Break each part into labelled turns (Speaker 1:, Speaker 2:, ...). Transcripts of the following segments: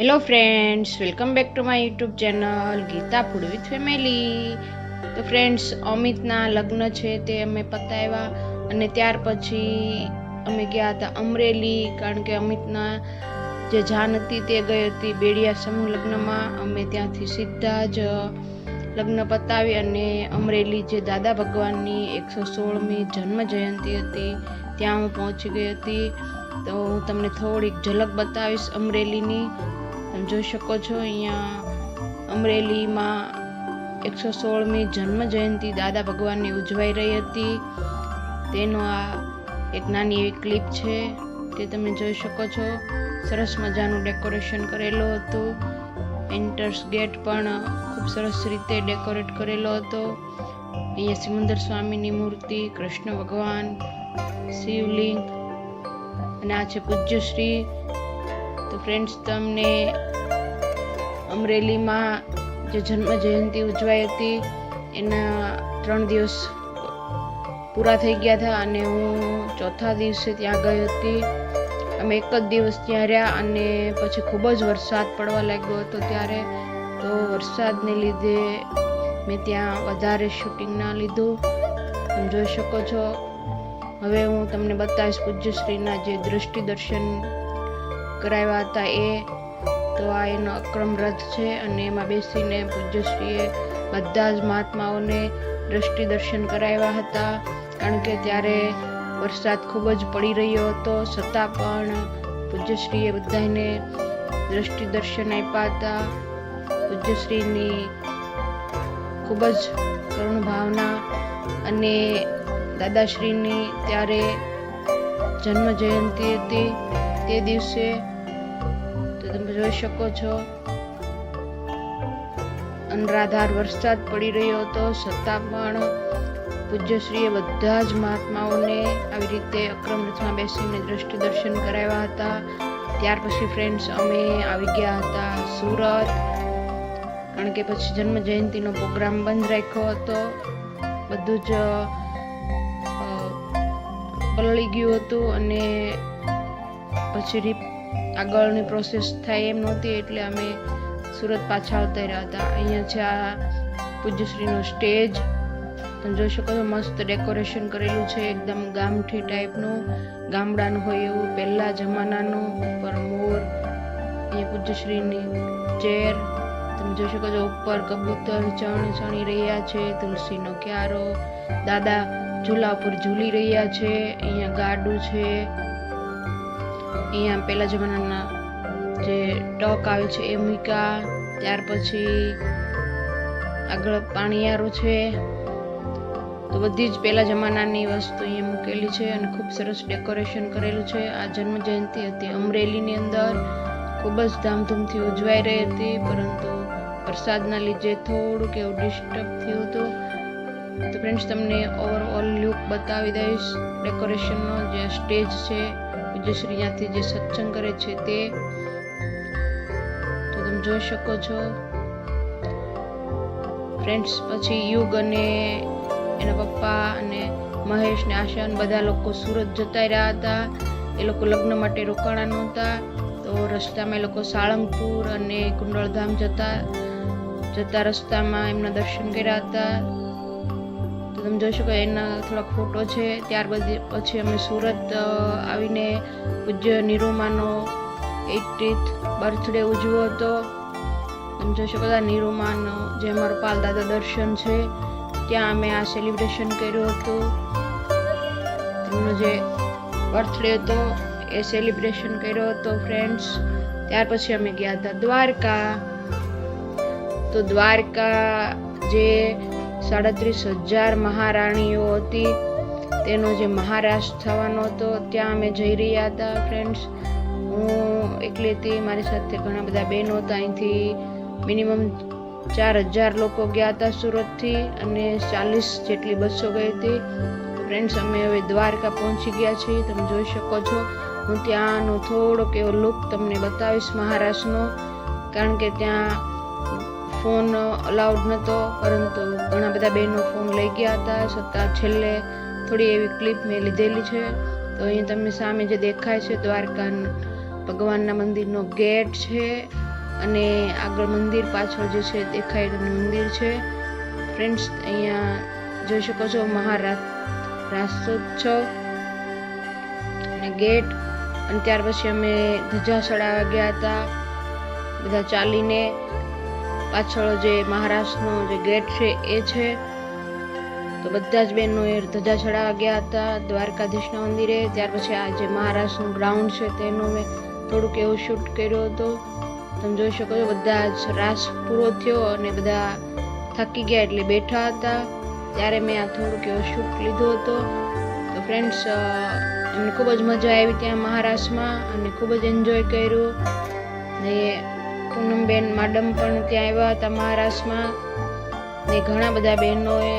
Speaker 1: Hello friends welcome back to my YouTube channel Geeta food with family તો friends અમિતના લગ્ન છે તે અમે પતાવ્યા અને ત્યાર પછી અમે ગયા હતા અમરેલી, કારણ કે અમિતના જે જાન હતી તે ગઈ હતી બેડિયા સમૂહ લગ્નમાં. અમે ત્યાંથી સીધા જ લગ્ન પતાવી અને અમરેલી જે દાદા ભગવાનની એકસો સોળમી જન્મ જયંતિ હતી, ત્યાં હું પહોંચી ગઈ હતી. તો હું તમને થોડીક ઝલક બતાવીશ અમરેલીની. જોઈ શકો છો અહીંયા અમરેલીમાં એકસો સોળમી જન્મ જયંતિ દાદા ભગવાનની ઉજવાઈ રહી હતી. તેનો આ એક નાની એવી ક્લિપ છે, તે તમે જોઈ શકો છો. સરસ મજાનું ડેકોરેશન કરેલું હતું. એન્ટર્સ ગેટ પણ ખૂબ સરસ રીતે ડેકોરેટ કરેલો હતો. અહીંયા સિમંદર સ્વામીની મૂર્તિ, કૃષ્ણ ભગવાન, શિવલિંગ અને આ છે પૂજ્યશ્રી. તો ફ્રેન્ડ્સ તમને અમરેલીમાં જે જન્મ જયંતિ ઉજવાઈ હતી, એના ત્રણ દિવસ પૂરા થઈ ગયા હતા અને હું ચોથા દિવસે ત્યાં ગઈ હતી. અમે એક જ દિવસ ત્યાં રહ્યા અને પછી ખૂબ જ વરસાદ પડવા લાગ્યો હતો ત્યારે. તો વરસાદને લીધે મેં ત્યાં વધારે શૂટિંગ ના લીધું. તમે જોઈ શકો છો. હવે હું તમને બતાવીશ પૂજ્યશ્રીના જે દ્રષ્ટિ દર્શન કરાવ્યા હતા એ. તો આ એનો અક્રમ રથ છે અને એમાં બેસીને પૂજ્યશ્રીએ બધા જ મહાત્માઓને દ્રષ્ટિ દર્શન કરાવ્યા હતા. કારણ કે ત્યારે વરસાદ ખૂબ જ પડી રહ્યો હતો, છતાં પણ પૂજ્યશ્રીએ બધાને દ્રષ્ટિ દર્શન આપ્યા હતા. પૂજ્યશ્રીની ખૂબ જ કરુણ ભાવના અને દાદાશ્રીની ત્યારે જન્મ જયંતિ હતી તે દિવસે તો તમે જોઈ શકો છો. અનરાધાર વરસાદ પડી રહ્યો હતો. છતાં પણ પૂજ્યશ્રીએ બધા જ મહાત્માઓને આવી રીતે અક્રમ રથમાં બેસીને દ્રષ્ટિ દર્શન કરાવ્યા હતા. ત્યાર પછી ફ્રેન્ડ્સ અમે આવી ગયા હતા સુરત. કારણ કે પછી જન્મ જયંતિનો પ્રોગ્રામ બંધ રાખ્યો હતો. બધું જ પલળી ગયું હતું અને પછી આગળની પ્રોસેસ થાય એમ નહોતી એટલે અમે સુરત પાછા આવતા રહ્યા હતા. અહીંયા છે આ પૂજ્યશ્રીનો સ્ટેજ તમે જોઈ શકો છો, મસ્ત ડેકોરેશન કરેલું છે, એકદમ ગામઠી ટાઈપનું ગામડાનું હોય એવું, પહેલા જમાનાનું, ઉપર મોર અહીંયા પૂજ્યશ્રીની ચેર તમે જોઈ શકો છો, ઉપર કબૂતર ચણ ચણી રહ્યા છે, તુલસીનો ક્યારો. દાદા ઝૂલા ઉપર ઝૂલી રહ્યા છે, અહીંયા ગાડું છે. અહીંયા પહેલા જમાનાના જે ટક આવે છે એ મૂક્યા. ત્યાર પછી આગળ પાણીયારો છે. તો બધી જ પહેલા જમાનાની વસ્તુ અહીંયા મૂકેલી છે અને ખૂબ સરસ ડેકોરેશન કરેલું છે. આ જન્મ જયંતિ હતી અમરેલીની અંદર. ખૂબ જ ધામધૂમથી ઉજવાઈ રહી હતી, પરંતુ વરસાદના લીધે થોડુંક એવું ડિસ્ટર્બ થયું હતું. તો ફ્રેન્ડ્સ તમને ઓવરઓલ લુક બતાવી દઈશ. ડેકોરેશનનો જે સ્ટેજ છે પૂજ્યશ્રી ત્યાંથી જે સત્સંગ કરે છે તે તો તમે જોઈ શકો છો. ફ્રેન્ડ્સ પછી યુગ અને એના પપ્પા અને મહેશ ને આશાન બધા લોકો સુરત જતા રહ્યા હતા. એ લોકો લગ્ન માટે રોકાણા નહોતા. તો રસ્તામાં એ લોકો સાળંગપુર અને કુંડળધામ જતા જતા રસ્તામાં એમના દર્શન કર્યા હતા. તો તમે જોઈ શકો એના થોડાક ફોટો છે. ત્યારબાદ પછી અમે સુરત આવીને પૂજ્ય નિરૂમાનો એટીથ બર્થડે ઉજવ્યો હતો. તમે જોઈ શકો છો નિરૂમાનો, જે અમારો પાલ દાદા દર્શન છે, ત્યાં અમે આ સેલિબ્રેશન કર્યું હતું. તેમનો જે બર્થડે હતો, એ સેલિબ્રેશન કર્યો હતો ફ્રેન્ડ્સ ત્યાર પછી અમે ગયા હતા દ્વારકા. તો દ્વારકા જે સાડત્રીસ હજાર મહારાણીઓ હતી. તેનો જે મહારાજ થવાનો હતો, ત્યાં અમે જઈ રહ્યા હતા ફ્રેન્ડ્સ હું એકલી હતી, મારી સાથે ઘણા બધા બહેનો હતા. અહીંથી મિનિમમ ચાર હજાર લોકો ગયા હતા સુરતથી અને ચાલીસ જેટલી બસો ગઈ હતી. ફ્રેન્ડ્સ અમે હવે દ્વારકા પહોંચી ગયા છીએ. તમે જોઈ શકો છો. હું ત્યાંનો થોડોક એવો લુક તમને બતાવીશ મહારાષ્ટ્રનો. કારણ કે ત્યાં ફોન અલાઉડ નહોતો પરંતુ ઘણા બધા બહેનો ફોન લઈ ગયા હતા. છતાં છેલ્લે થોડી એવી ક્લિપ મેં લીધેલી છે. તો અહીં તમને સામે જે દેખાય છે દ્વારકા ભગવાનના મંદિરનો ગેટ છે અને આગળ મંદિર પાછળ જે છે, દેખાય તમને મંદિર છે. ફ્રેન્ડ્સ અહીંયા જોઈ શકો છો મહારાષ્ટ્રોત્સવ અને ગેટ. અને ત્યાર પછી અમે ધજા ચડાવવા ગયા હતા, બધા ચાલીને. પાછળ જે મહારાષ્ટ્રનો જે ગેટ છે, એ છે. તો બધા જ બહેનો એ ધજા ચડાવવા ગયા હતા દ્વારકાધીશના મંદિરે. ત્યાર પછી આ જે મહારાષ્ટ્રનું ગ્રાઉન્ડ છે, તેનું મેં થોડુંક એવું શૂટ કર્યો હતો. તમે જોઈ શકો છો, બધા જ રાસ પૂરો થયો અને બધા થાકી ગયા એટલે બેઠા હતા. ત્યારે મેં આ થોડુંક એવો શૂટ લીધો હતો. તો ફ્રેન્ડ્સ અમને ખૂબ જ મજા આવી ત્યાં મહારાષ્ટ્રમાં અને ખૂબ જ એન્જોય કર્યું. ને પૂનમબેન માડમ પણ ત્યાં આવ્યા હતા મહારાષ્ટ્રમાં. ને ઘણા બધા બહેનોએ,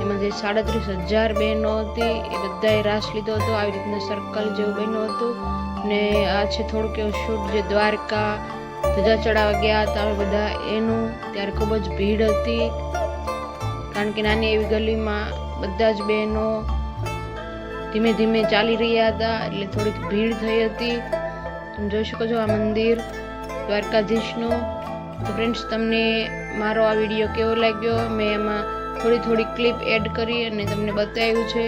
Speaker 1: એમાં જે સાડત્રીસ હજાર બહેનો હતી, એ બધાએ રાસ લીધો હતો, આવી રીતના સર્કલ જેવું બન્યું હતું. ને આ છે થોડુંક એવું શૂટ જે દ્વારકા, ધજા ચડાવવા ગયા હતા બધા એનું. ત્યારે ખૂબ જ ભીડ હતી. કારણ કે નાની એવી ગલીમાં બધા જ બહેનો ધીમે ધીમે ચાલી રહ્યા હતા, એટલે થોડીક ભીડ થઈ હતી. તમે જોઈ શકો છો આ મંદિર. દ્વારકાધીશનું. તો ફ્રેન્ડ્સ તમને મારો આ વીડિયો કેવો લાગ્યો? મેં એમાં થોડી થોડી ક્લિપ એડ કરી અને તમને બતાવ્યું છે.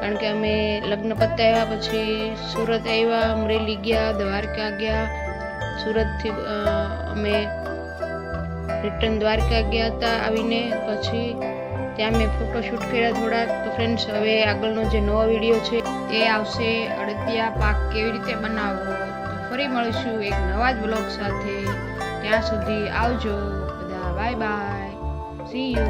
Speaker 1: કારણ કે અમે લગ્ન પતાવ્યા પછી સુરત આવ્યા, અમરેલી ગયા, દ્વારકા ગયા. સુરતથી અમે રિટર્ન દ્વારકા ગયા હતા આવીને. પછી ત્યાં મેં ફોટોશૂટ કર્યા થોડાક. તો ફ્રેન્ડ્સ હવે આગળનો જે નવો વીડિયો છે તે આવશે અડદિયા પાક કેવી રીતે બનાવવો? ફરી મળીશું એક નવા જ બ્લોગ સાથે. ત્યાં સુધી આવજો. બધા બાય બાય. C you